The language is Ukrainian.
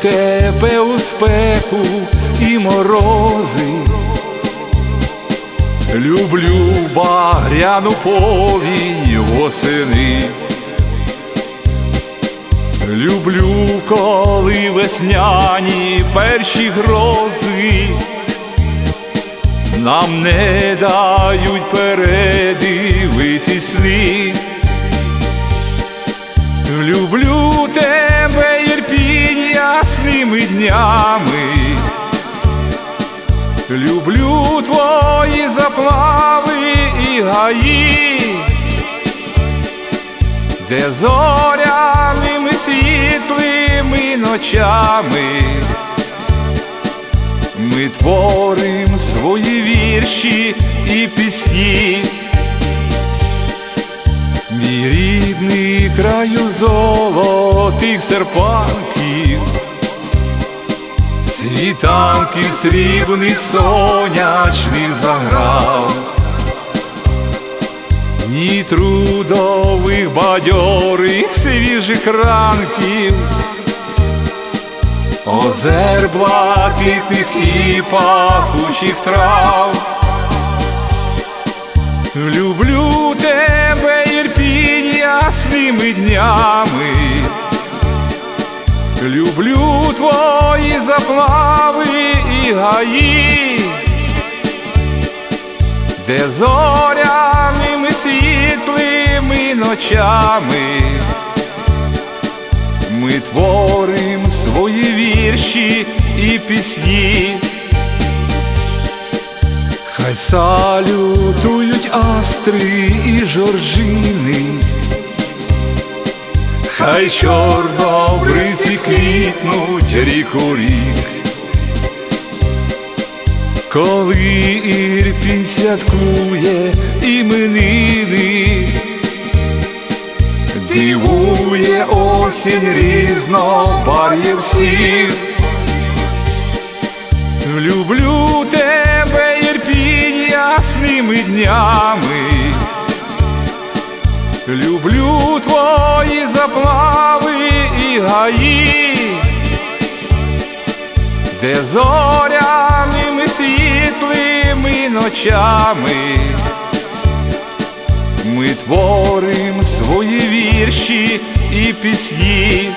тебе у спеку і морози. Люблю багряну повінь восени. Люблю, коли весняні перші грози нам не дають передивити сни. Люблю тебе, ясними днями. Люблю твої заплави і гаї, де зоряними світлими ночами ми творим свої вірші і пісні. Мій рідний краю золотих серпанків, світанків срібних сонячних заграв, ні трудових бадьорих свіжих ранків, озер блакитних і пахучих трав. Люблю тебе, Ірпінь, ясними днями. Люблю твої заплави гаї, де зоряними світлими ночами. Ми творим свої вірші і пісні. Хай салютують астри і жоржини, хай чорнобризи квітнуть ріку рік, коли Ірпінь святкує іменини, дивує осінь різнобар'є всіх. Люблю тебе, Єрпінь, ясними днями. Люблю твої заплави і гаї, де зоряними світлими ночами ми творим свої вірші і пісні.